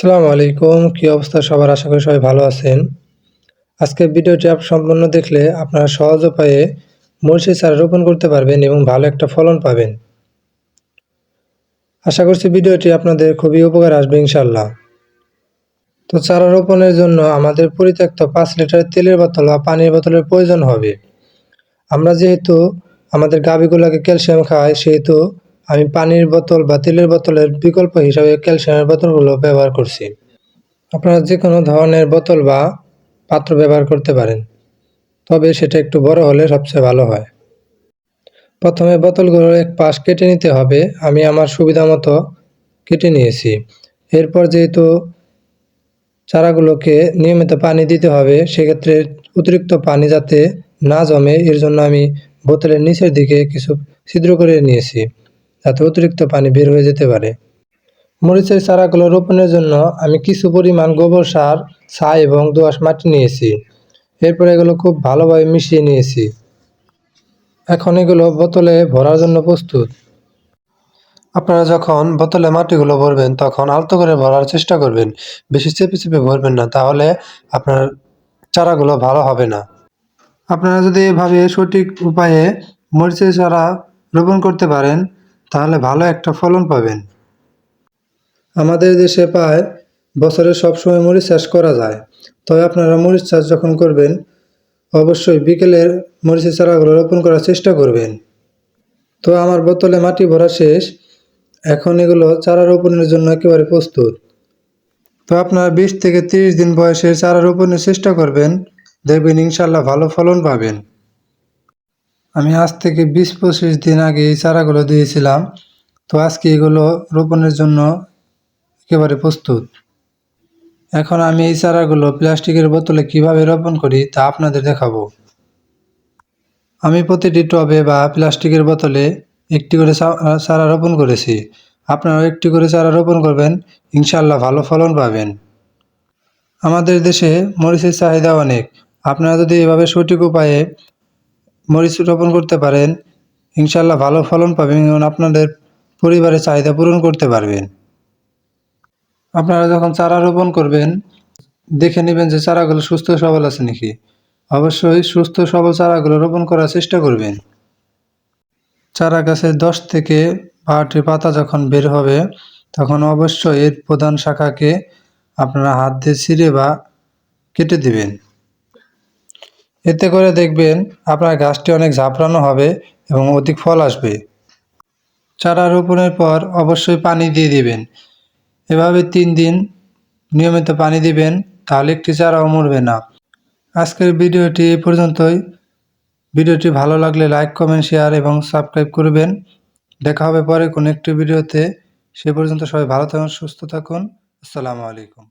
আসসালামু আলাইকুম, কি অবস্থা সবার? আশা করি সবাই ভালো আছেন। আজকের ভিডিওটি আপ সম্পূর্ণ দেখলে আপনারা সহজ উপায়ে মরিচের চারা রোপণ করতে পারবেন এবং ভালো একটা ফলন পাবেন। আশা করছি ভিডিওটি আপনাদের খুবই উপকার আসবে ইনশাল্লাহ তো চারা রোপণের জন্য আমাদের পরিত্যক্ত পাঁচ লিটার তেলের বোতল বা পানির বোতলের প্রয়োজন হবে। আমরা যেহেতু আমাদের গাভীগুলোকে ক্যালসিয়াম খাই সেহেতু আমি পানির বোতল বা তেলের বোতলের বিকল্প হিসাবে ক্যালসিয়ামের বোতলগুলো ব্যবহার করছি। আপনারা যে কোনো ধরনের বোতল বা পাত্র ব্যবহার করতে পারেন, তবে সেটা একটু বড় হলে সবচেয়ে ভালো হয়। প্রথমে বোতলগুলোর এক পাশ কেটে নিতে হবে। আমি আমার সুবিধা মতো কেটে নিয়েছি। এরপর যেহেতু চারাগুলোকে নিয়মিত পানি দিতে হবে, সেক্ষেত্রে অতিরিক্ত পানি যাতে না জমে, এর জন্য আমি বোতলের নিচের দিকে কিছু ছিদ্র করে নিয়েছি। যাতে অতিরিক্ত পানি বের হয়ে যেতে পারে। মরিচের চারাগুলো রোপণের জন্য আমি কিছু পরিমাণ গোবর সার ছাই এবং দোআঁশ মাটি নিয়েছি। এরপর এগুলো খুব ভালোভাবে মিশিয়ে নিয়েছি। এখন এগুলো বোতলে ভরার জন্য প্রস্তুত। আপনারা যখন বোতলে মাটিগুলো ভরবেন, তখন আলতো করে ভরার চেষ্টা করবেন। বেশি চেপে চেপে ভরবেন না, তাহলে আপনার চারাগুলো ভালো হবে না। আপনারা যদি এভাবে সঠিক উপায়ে মরিচের চারা রোপণ করতে পারেন তাহলে ভালো একটা ফলন পাবেন। আমাদের দেশে প্রায় বছরে সবসময় মরিচ চাষ করা যায়। তবে আপনারা মরিচ চাষ যখন করবেন, অবশ্যই বিকেলের মরিচের চারাগুলো রোপণ করার চেষ্টা করবেন। তো আমার বোতলে মাটি ভরা শেষ। এখন এগুলো চারা রোপণের জন্য একেবারে প্রস্তুত। তো আপনারা বিশ থেকে তিরিশ দিন বয়সে চারা রোপণের চেষ্টা করবেন। দেখবেন ইনশাল্লাহ ভালো ফলন পাবেন। আমি আজ থেকে বিশ পঁচিশ দিন আগে এই চারাগুলো দিয়েছিলাম। তো আজকে এগুলো রোপণের জন্য একেবারে প্রস্তুত। এখন আমি এই চারাগুলো প্লাস্টিকের বোতলে কীভাবে রোপণ করি তা আপনাদের দেখাবো। আমি প্রতিটি টবে বা প্লাস্টিকের বোতলে একটি করে চারা রোপণ করেছি। আপনারাও একটি করে চারা রোপণ করবেন ইনশাল্লাহ ভালো ফলন পাবেন। আমাদের দেশে মরিচের চাহিদা অনেক। আপনারা যদি এভাবে সঠিক উপায়ে মরিচ রোপণ করতে পারেন। ইনশাল্লাহ ভালো ফলন পাবেন এবং আপনাদের পরিবারের চাহিদা পূরণ করতে পারবেন। আপনারা যখন চারা রোপণ করবেন, দেখে নেবেন যে চারাগুলো সুস্থ সবল আছে নাকি। অবশ্যই সুস্থ সবল চারাগুলো রোপণ করার চেষ্টা করবেন। চারা গাছের দশ থেকে বারোটি পাতা যখন বের হবে, তখন অবশ্যই এর প্রধান শাখাকে আপনারা হাত দিয়ে ছিঁড়ে বা কেটে দিবেন। এতে করে দেখবেন আপনার গাছটি অনেক ঝাঁপড়ানো হবে এবং অধিক ফল আসবে। চারা রোপণের পর অবশ্যই পানি দিয়ে দিবেন। এভাবে তিন দিন নিয়মিত পানি দিবেন, তাহলে একটি চারাও মরবে না। আজকের ভিডিওটি এই পর্যন্তই। ভিডিওটি ভালো লাগলে লাইক, কমেন্ট, শেয়ার এবং সাবস্ক্রাইব করবেন। দেখা হবে পরে কোনো একটি ভিডিওতে। সে পর্যন্ত সবাই ভালো থাকুন, সুস্থ থাকুন। আসসালামু আলাইকুম।